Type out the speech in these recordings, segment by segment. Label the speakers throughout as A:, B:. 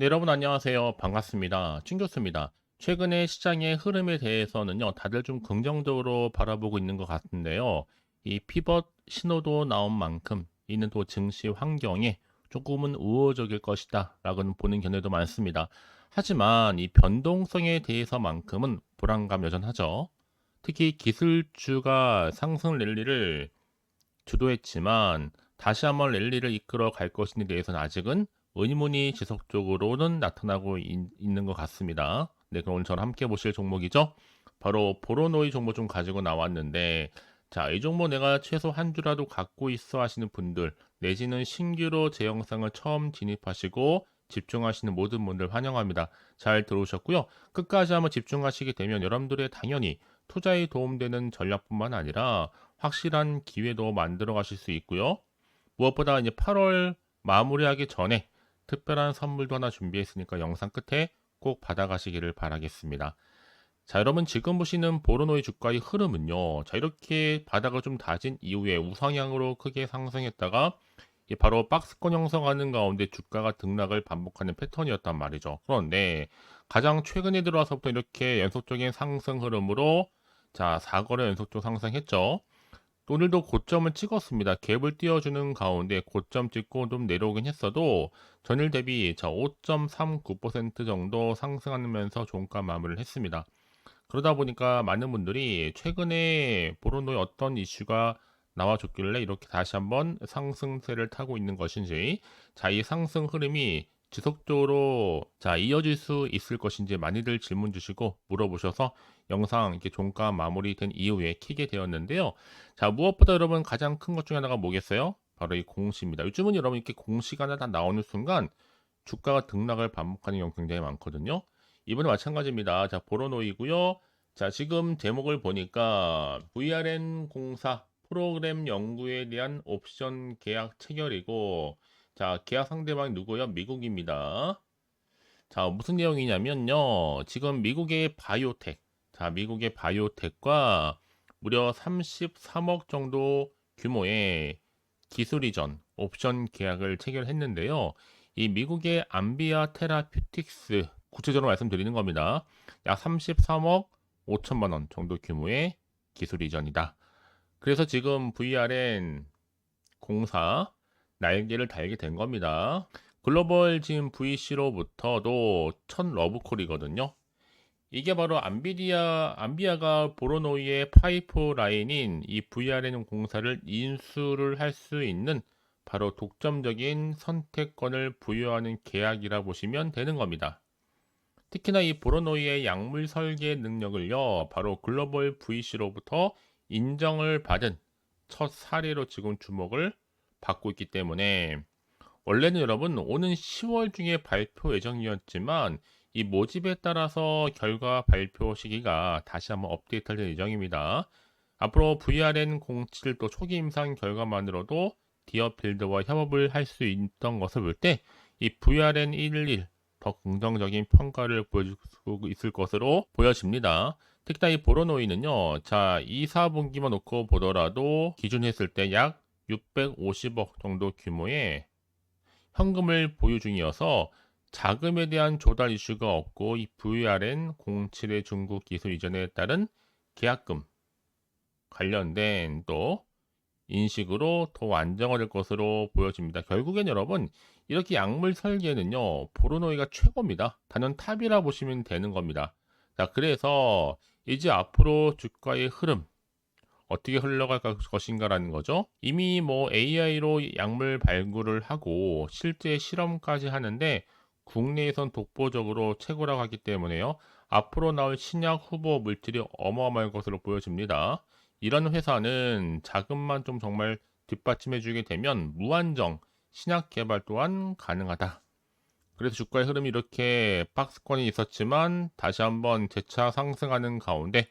A: 네, 여러분 안녕하세요. 반갑습니다. 춘 교수입니다. 최근에 시장의 흐름에 대해서는요, 다들 좀 긍정적으로 바라보고 있는 것 같은데요. 이 피벗 신호도 나온 만큼 이는 또 증시 환경에 조금은 우호적일 것이다 라고는 보는 견해도 많습니다. 하지만 이 변동성에 대해서만큼은 불안감 여전하죠. 특히 기술주가 상승 랠리를 주도했지만 다시 한번 랠리를 이끌어 갈 것인에 대해서는 아직은 의문이 지속적으로는 나타나고 있, 있는 것 같습니다. 네, 그럼 오늘 저랑 함께 보실 종목이죠. 바로 보로노이 종목 좀 가지고 나왔는데 자, 이 종목 내가 최소 한 주라도 갖고 있어 하시는 분들 내지는 신규로 제 영상을 처음 진입하시고 집중하시는 모든 분들 환영합니다. 잘 들어오셨고요. 끝까지 한번 집중하시게 되면 여러분들의 당연히 투자에 도움되는 전략뿐만 아니라 확실한 기회도 만들어 가실 수 있고요. 무엇보다 이제 8월 마무리하기 전에 특별한 선물도 하나 준비했으니까 영상 끝에 꼭 받아가시기를 바라겠습니다. 자, 여러분 지금 보시는 보르노의 주가의 흐름은요. 자, 이렇게 바닥을 좀 다진 이후에 우상향으로 크게 상승했다가 바로 박스권 형성하는 가운데 주가가 등락을 반복하는 패턴이었단 말이죠. 그런데 가장 최근에 들어와서부터 이렇게 연속적인 상승 흐름으로 자, 4거래 연속적 상승했죠. 오늘도 고점을 찍었습니다. 갭을 띄워주는 가운데 고점 찍고 좀 내려오긴 했어도 전일 대비 자 5.39% 정도 상승하면서 종가 마무리를 했습니다. 그러다 보니까 많은 분들이 최근에 보론노의 어떤 이슈가 나와줬길래 이렇게 다시 한번 상승세를 타고 있는 것인지 자 이 상승 흐름이 지속적으로 자 이어질 수 있을 것인지 많이들 질문 주시고 물어보셔서 영상 이렇게 종가 마무리된 이후에 키게 되었는데요. 자 무엇보다 여러분 가장 큰 것 중에 하나가 뭐겠어요? 바로 이 공시입니다. 요즘은 여러분 이렇게 공시가 하나 다 나오는 순간 주가가 등락을 반복하는 경우 굉장히 많거든요. 이번에 마찬가지입니다. 자 보러노이고요. 자 지금 제목을 보니까 VRN 공사 프로그램 연구에 대한 옵션 계약 체결이고 자, 계약 상대방이 누구요? 미국입니다. 자, 무슨 내용이냐면요. 지금 미국의 바이오텍, 자, 미국의 바이오텍과 무려 33억 정도 규모의 기술 이전 옵션 계약을 체결했는데요. 이 미국의 암비아 테라퓨틱스 구체적으로 말씀드리는 겁니다. 약 33억 5천만 원 정도 규모의 기술 이전이다. 그래서 지금 VRN 공사 날개를 달게 된 겁니다. 글로벌 지금 VC로부터도 첫 러브콜이거든요. 이게 바로 안비디아, 안비아가 보로노이의 파이프 라인인 이 VRN 공사를 인수를 할 수 있는 바로 독점적인 선택권을 부여하는 계약이라 보시면 되는 겁니다. 특히나 이 보로노이의 약물 설계 능력을요, 바로 글로벌 VC로부터 인정을 받은 첫 사례로 지금 주목을 받고 있기 때문에 원래는 여러분 오는 10월 중에 발표 예정이었지만 이 모집에 따라서 결과 발표 시기가 다시 한번 업데이트될 예정입니다. 앞으로 VRN 07 또 초기 임상 결과만으로도 디어 필드와 협업을 할 수 있던 것을 볼 때 이 VRN 11더 긍정적인 평가를 보여줄 수 있을 것으로 보여집니다. 특히나 이 보로노이는요, 자, 2, 4분기만 놓고 보더라도 기준했을 때 약 650억 정도 규모의 현금을 보유 중이어서 자금에 대한 조달 이슈가 없고 이 VRN 07의 중국 기술 이전에 따른 계약금 관련된 또 인식으로 더 안정화될 것으로 보여집니다. 결국엔 여러분 이렇게 약물 설계는요 보르노이가 최고입니다. 단연 탑이라 보시면 되는 겁니다. 자 그래서 이제 앞으로 주가의 흐름 어떻게 흘러갈 것인가라는 거죠. 이미 뭐 AI로 약물 발굴을 하고 실제 실험까지 하는데 국내에선 독보적으로 최고라고 하기 때문에요. 앞으로 나올 신약 후보 물질이 어마어마할 것으로 보여집니다. 이런 회사는 자금만 좀 정말 뒷받침해 주게 되면 무한정 신약 개발 또한 가능하다. 그래서 주가의 흐름이 이렇게 박스권이 있었지만 다시 한번 재차 상승하는 가운데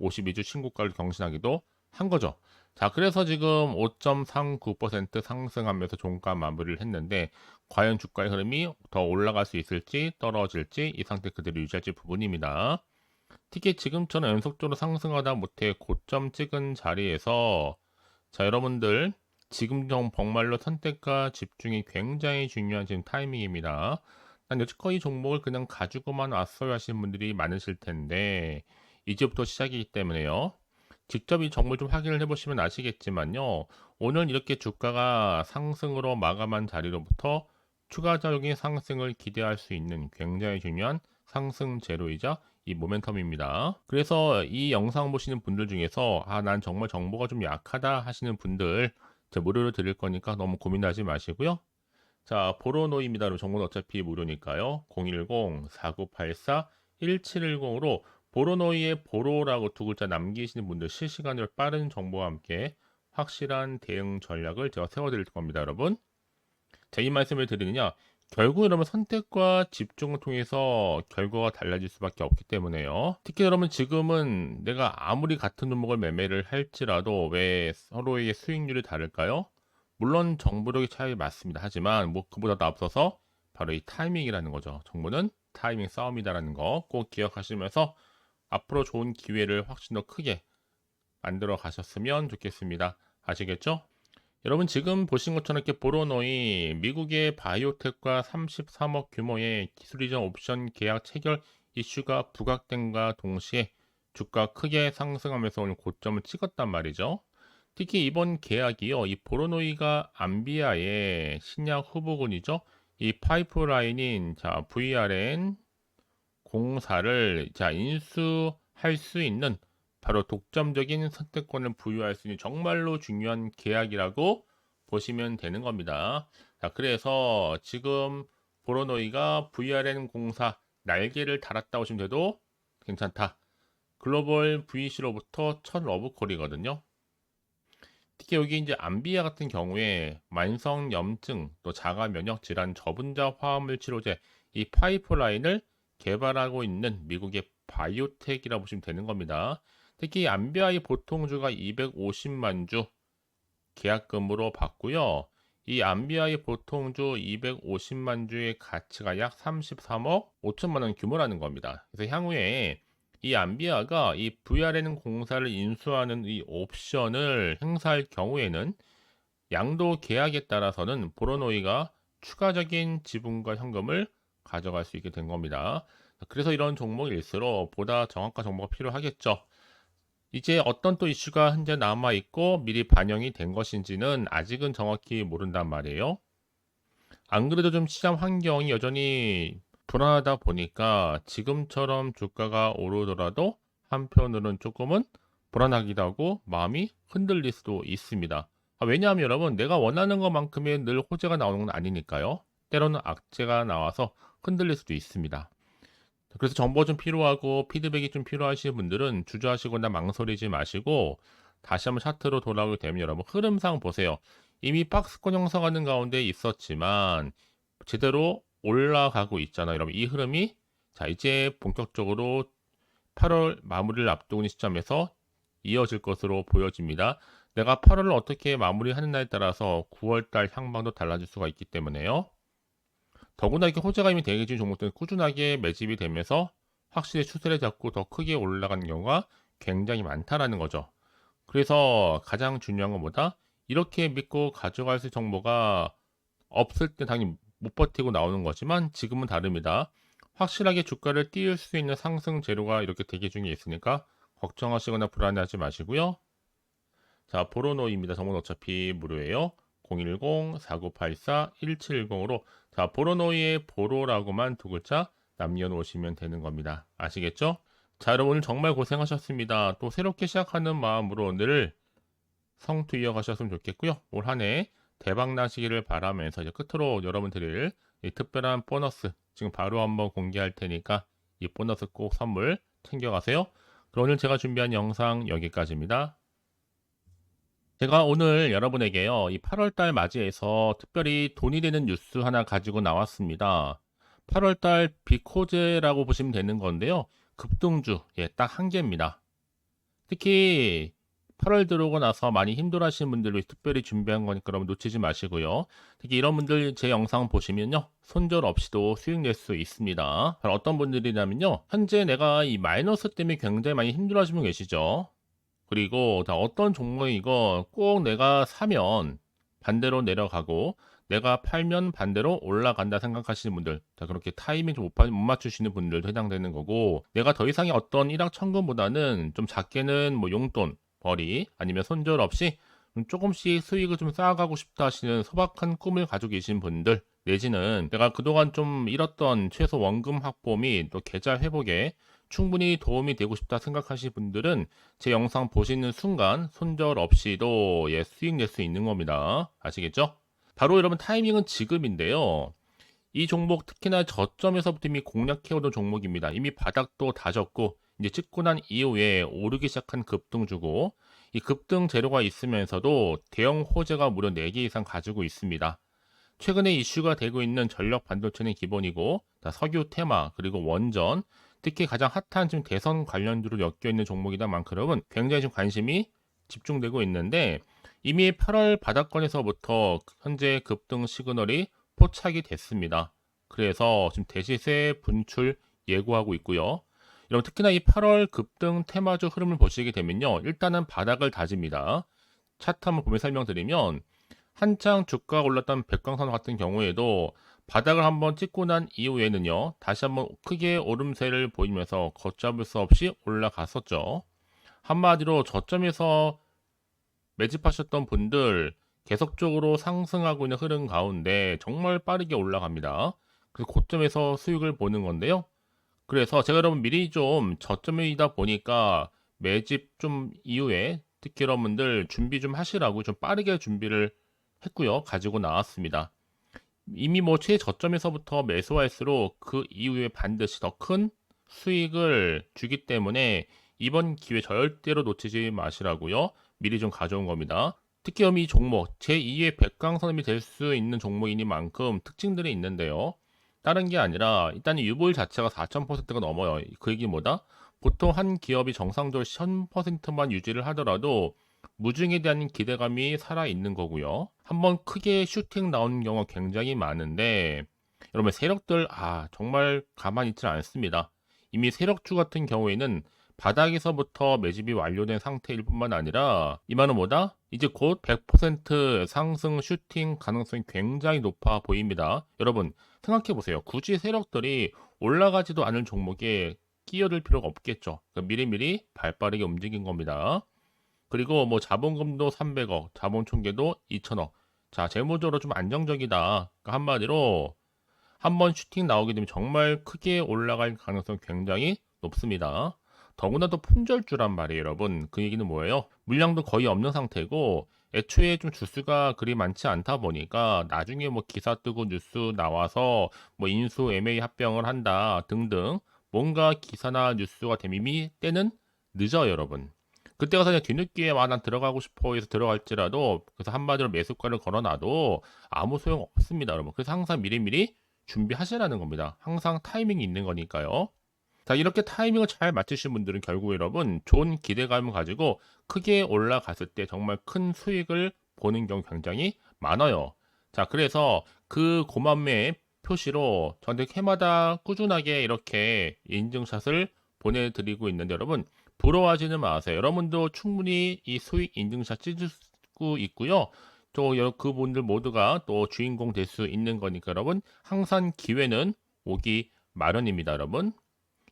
A: 52주 신고가를 경신하기도 한 거죠. 자, 그래서 지금 5.39% 상승하면서 종가 마무리를 했는데 과연 주가의 흐름이 더 올라갈 수 있을지 떨어질지 이 상태 그대로 유지할지 부분입니다. 특히 지금처럼 연속적으로 상승하다 못해 고점 찍은 자리에서 자, 여러분들 지금 정말로 선택과 집중이 굉장히 중요한 지금 타이밍입니다. 난 여지껏 이 종목을 그냥 가지고만 왔어요 하시는 분들이 많으실 텐데 이제부터 시작이기 때문에요. 직접 이 종목 좀 확인을 해보시면 아시겠지만요. 오늘 이렇게 주가가 상승으로 마감한 자리로부터 추가적인 상승을 기대할 수 있는 굉장히 중요한 상승 재료이자 이 모멘텀입니다. 그래서 이 영상 보시는 분들 중에서 아, 난 정말 정보가 좀 약하다 하시는 분들 제가 무료로 드릴 거니까 너무 고민하지 마시고요. 자, 보로노입니다. 정보는 어차피 무료니까요. 010-4984-1710으로 보로노이의 보로라고 두 글자 남기시는 분들 실시간으로 빠른 정보와 함께 확실한 대응 전략을 제가 세워드릴 겁니다, 여러분. 자, 이 말씀을 드리느냐? 결국 여러분 선택과 집중을 통해서 결과가 달라질 수밖에 없기 때문에요. 특히 여러분 지금은 내가 아무리 같은 종목을 매매를 할지라도 왜 서로의 수익률이 다를까요? 물론 정보력의 차이 맞습니다. 하지만 뭐 그보다 앞서서 바로 이 타이밍이라는 거죠. 정보는 타이밍 싸움이다라는 거 꼭 기억하시면서 앞으로 좋은 기회를 훨씬 더 크게 만들어 가셨으면 좋겠습니다. 아시겠죠? 여러분 지금 보신 것처럼 이렇게 보로노이 미국의 바이오텍과 33억 규모의 기술 이전 옵션 계약 체결 이슈가 부각된과 동시에 주가 크게 상승하면서 오늘 고점을 찍었단 말이죠. 특히 이번 계약이요. 이 보로노이가 암비아의 신약 후보군이죠. 이 파이프라인인 자 VRN 공사를 자 인수할 수 있는 바로 독점적인 선택권을 부여할 수 있는 정말로 중요한 계약이라고 보시면 되는 겁니다. 자, 그래서 지금 보로노이가 VRN 공사 날개를 달았다 보시면 돼도 괜찮다. 글로벌 VC로부터 첫 러브콜이거든요. 특히 여기 이제 암비아 같은 경우에 만성 염증 또 자가 면역 질환 저분자 화합물 치료제 이 파이프라인을 개발하고 있는 미국의 바이오텍이라고 보시면 되는 겁니다. 특히 암비아의 보통주가 250만 주 계약금으로 받고요. 이 암비아의 보통주 250만 주의 가치가 약 33억 5천만 원 규모라는 겁니다. 그래서 향후에 이 암비아가 이 VRN 공사를 인수하는 이 옵션을 행사할 경우에는 양도 계약에 따라서는 보로노이가 추가적인 지분과 현금을 가져갈 수 있게 된 겁니다. 그래서 이런 종목일수록 보다 정확한 정보가 필요하겠죠. 이제 어떤 또 이슈가 현재 남아 있고 미리 반영이 된 것인지는 아직은 정확히 모른단 말이에요. 안 그래도 좀 시장 환경이 여전히 불안하다 보니까 지금처럼 주가가 오르더라도 한편으로는 조금은 불안하기도 하고 마음이 흔들릴 수도 있습니다. 아, 왜냐하면 여러분 내가 원하는 것만큼의 늘 호재가 나오는 건 아니니까요. 때로는 악재가 나와서 흔들릴 수도 있습니다. 그래서 정보가 좀 필요하고 피드백이 좀 필요하신 분들은 주저하시거나 망설이지 마시고 다시 한번 차트로 돌아오게 되면 여러분 흐름상 보세요. 이미 박스권 형성하는 가운데 있었지만 제대로 올라가고 있잖아요. 여러분 이 흐름이 자 이제 본격적으로 8월 마무리를 앞두고 있는 시점에서 이어질 것으로 보여집니다. 내가 8월을 어떻게 마무리하느냐에 따라서 9월달 향방도 달라질 수가 있기 때문에요. 더구나 이렇게 호재가 이미 대기진 종목들은 꾸준하게 매집이 되면서 확실히 추세를 잡고 더 크게 올라가는 경우가 굉장히 많다라는 거죠. 그래서 가장 중요한 것보다 이렇게 믿고 가져갈 수 정보가 없을 때 당연히 못 버티고 나오는 거지만 지금은 다릅니다. 확실하게 주가를 띄울 수 있는 상승 재료가 이렇게 대기 중에 있으니까 걱정하시거나 불안해하지 마시고요. 자, 보로노입니다. 정보는 어차피 무료예요. 010-4984-1710으로 자, 보로노이의 보로라고만 두 글자 남겨놓으시면 되는 겁니다. 아시겠죠? 자, 여러분 오늘 정말 고생하셨습니다. 또 새롭게 시작하는 마음으로 늘 성투 이어가셨으면 좋겠고요. 올 한 해 대박 나시기를 바라면서 이제 끝으로 여러분 드릴 이 특별한 보너스 지금 바로 한번 공개할 테니까 이 보너스 꼭 선물 챙겨가세요. 그럼 오늘 제가 준비한 영상 여기까지입니다. 제가 오늘 여러분에게요, 이 8월달 맞이해서 특별히 돈이 되는 뉴스 하나 가지고 나왔습니다. 8월달 비코제라고 보시면 되는 건데요. 급등주, 예, 딱 한 개입니다. 특히 8월 들어오고 나서 많이 힘들어 하시는 분들로 특별히 준비한 거니까 여러분 놓치지 마시고요. 특히 이런 분들 제 영상 보시면요. 손절 없이도 수익 낼 수 있습니다. 어떤 분들이냐면요. 현재 내가 이 마이너스 때문에 굉장히 많이 힘들어 하시는 분 계시죠. 그리고 다 어떤 종목이 이거 꼭 내가 사면 반대로 내려가고 내가 팔면 반대로 올라간다 생각하시는 분들, 자, 그렇게 타이밍 좀 못 맞추시는 분들도 해당되는 거고, 내가 더 이상의 어떤 일확천금보다는 좀 작게는 뭐 용돈, 벌이, 아니면 손절 없이 좀 조금씩 수익을 좀 쌓아가고 싶다 하시는 소박한 꿈을 가지고 계신 분들, 내지는 내가 그동안 좀 잃었던 최소 원금 확보 및 또 계좌 회복에 충분히 도움이 되고 싶다 생각하시는 분들은 제 영상 보시는 순간 손절 없이도 예, 수익 낼 수 있는 겁니다. 아시겠죠? 바로 여러분 타이밍은 지금인데요. 이 종목 특히나 저점에서부터 이미 공략해오던 종목입니다. 이미 바닥도 다졌고 이제 찍고 난 이후에 오르기 시작한 급등주고 이 급등 재료가 있으면서도 대형 호재가 무려 4개 이상 가지고 있습니다. 최근에 이슈가 되고 있는 전력 반도체는 기본이고 석유 테마 그리고 원전 특히 가장 핫한 지금 대선 관련주로 엮여 있는 종목이다 만큼 굉장히 좀 관심이 집중되고 있는데 이미 8월 바닥권에서부터 현재 급등 시그널이 포착이 됐습니다. 그래서 지금 대시세 분출 예고하고 있고요. 여러분 특히나 이 8월 급등 테마주 흐름을 보시게 되면요. 일단은 바닥을 다집니다. 차트 한번 보면 설명드리면 한창 주가가 올랐던 백광선 같은 경우에도 바닥을 한번 찍고 난 이후에는요. 다시 한번 크게 오름세를 보이면서 걷잡을 수 없이 올라갔었죠. 한마디로 저점에서 매집하셨던 분들 계속적으로 상승하고 있는 흐름 가운데 정말 빠르게 올라갑니다. 그래서 고점에서 수익을 보는 건데요. 그래서 제가 여러분 미리 좀 저점이다 보니까 매집 좀 이후에 특히 여러분들 준비 좀 하시라고 좀 빠르게 준비를 했고요. 가지고 나왔습니다. 이미 뭐 최저점에서부터 매수할수록 그 이후에 반드시 더 큰 수익을 주기 때문에 이번 기회 절대로 놓치지 마시라고요. 미리 좀 가져온 겁니다. 특히 이 종목 제2의 백강선임이 될 수 있는 종목이니만큼 특징들이 있는데요. 다른 게 아니라 일단 유볼 자체가 4,000%가 넘어요. 그 얘기 뭐다? 보통 한 기업이 정상적으로 1000%만 유지를 하더라도 무중에 대한 기대감이 살아 있는 거고요. 한번 크게 슈팅 나오는 경우가 굉장히 많은데 여러분 세력들 아 정말 가만히 있지 않습니다. 이미 세력주 같은 경우에는 바닥에서부터 매집이 완료된 상태일 뿐만 아니라 이만은 뭐다? 이제 곧 100% 상승 슈팅 가능성이 굉장히 높아 보입니다. 여러분 생각해 보세요. 굳이 세력들이 올라가지도 않을 종목에 끼어들 필요가 없겠죠. 그러니까 미리미리 발빠르게 움직인 겁니다. 그리고 뭐 자본금도 300억, 자본 총계도 2천억. 자, 재무적으로 좀 안정적이다. 그러니까 한마디로 한번 슈팅 나오게 되면 정말 크게 올라갈 가능성이 굉장히 높습니다. 더구나도 품절주란 말이에요, 여러분. 그 얘기는 뭐예요? 물량도 거의 없는 상태고 애초에 좀 주수가 그리 많지 않다 보니까 나중에 뭐 기사 뜨고 뉴스 나와서 뭐 인수 MA 합병을 한다 등등 뭔가 기사나 뉴스가 되면 이미 때는 늦어요, 여러분. 그때 가서 그냥 뒤늦게 막 난 들어가고 싶어 해서 들어갈지라도 그래서 한마디로 매수가를 걸어놔도 아무 소용 없습니다, 여러분. 그래서 항상 미리미리 준비하시라는 겁니다. 항상 타이밍이 있는 거니까요. 자, 이렇게 타이밍을 잘 맞추신 분들은 결국 여러분 좋은 기대감을 가지고 크게 올라갔을 때 정말 큰 수익을 보는 경우 굉장히 많아요. 자, 그래서 그 고만매 표시로 저한테 해마다 꾸준하게 이렇게 인증샷을 보내드리고 있는데 여러분 부러워하지는 마세요. 여러분도 충분히 이 수익 인증샷 찍을 수 있고요. 또 그분들 모두가 또 주인공 될 수 있는 거니까 여러분 항상 기회는 오기 마련입니다, 여러분.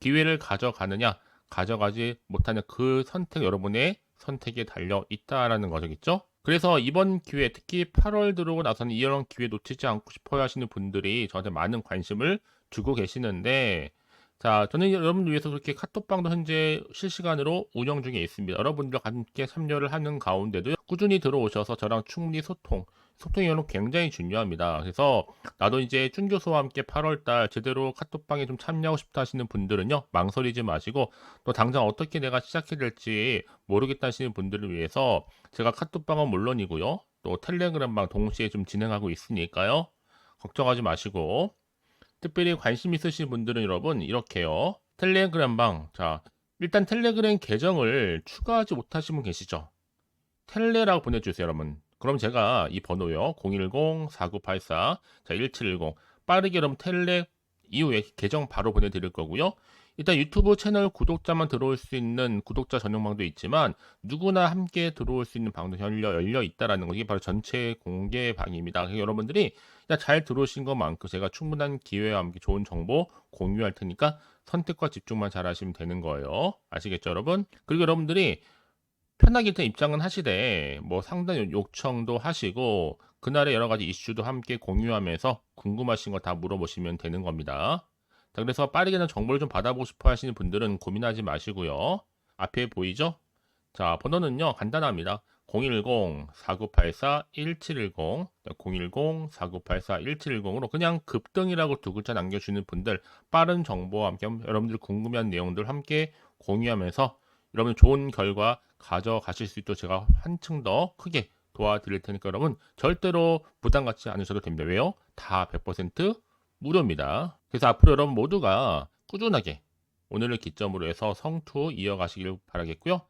A: 기회를 가져가느냐, 가져가지 못하는 그 선택 여러분의 선택에 달려 있다라는 거겠죠. 그래서 이번 기회, 특히 8월 들어오고 나서는 이런 기회 놓치지 않고 싶어 하시는 분들이 저한테 많은 관심을 주고 계시는데, 자, 저는 여러분들 위해서 그렇게 카톡방도 현재 실시간으로 운영 중에 있습니다. 여러분들과 함께 참여를 하는 가운데도 꾸준히 들어오셔서 저랑 충분히 소통, 소통이 여러분 굉장히 중요합니다. 그래서 나도 이제 준 교수와 함께 8월달 제대로 카톡방에 좀 참여하고 싶다 하시는 분들은요, 망설이지 마시고 또 당장 어떻게 내가 시작해야 될지 모르겠다 하시는 분들을 위해서 제가 카톡방은 물론이고요, 또 텔레그램방 동시에 좀 진행하고 있으니까요, 걱정하지 마시고 특별히 관심 있으신 분들은 여러분 이렇게요. 텔레그램 방 자 일단 텔레그램 계정을 추가하지 못하신 분 계시죠? 텔레라고 보내주세요 여러분. 그럼 제가 이 번호요 010-4984 자 1710 빠르게 여러분 텔레 이후에 계정 바로 보내드릴 거고요. 일단 유튜브 채널 구독자만 들어올 수 있는 구독자 전용 방도 있지만 누구나 함께 들어올 수 있는 방도 열려, 열려 있다라는 거 이게 바로 전체 공개 방입니다. 여러분들이 그냥 잘 들어오신 것만큼 제가 충분한 기회와 함께 좋은 정보 공유할 테니까 선택과 집중만 잘 하시면 되는 거예요. 아시겠죠, 여러분? 그리고 여러분들이 편하게 일단 입장은 하시되 뭐 요- 요청도 하시고 그날의 여러 가지 이슈도 함께 공유하면서 궁금하신 거 다 물어보시면 되는 겁니다. 자, 그래서 빠르게는 정보를 좀 받아보고 싶어 하시는 분들은 고민하지 마시고요. 앞에 보이죠? 자, 번호는요, 간단합니다. 010-4984-1710, 010-4984-1710으로 그냥 급등이라고 두 글자 남겨주시는 분들, 빠른 정보와 함께 여러분들 궁금한 내용들 함께 공유하면서 여러분 좋은 결과 가져가실 수 있도록 제가 한층 더 크게 도와드릴 테니까 여러분 절대로 부담 갖지 않으셔도 됩니다. 왜요? 다 100% 무료입니다. 그래서 앞으로 여러분 모두가 꾸준하게 오늘을 기점으로 해서 성투 이어가시길 바라겠고요.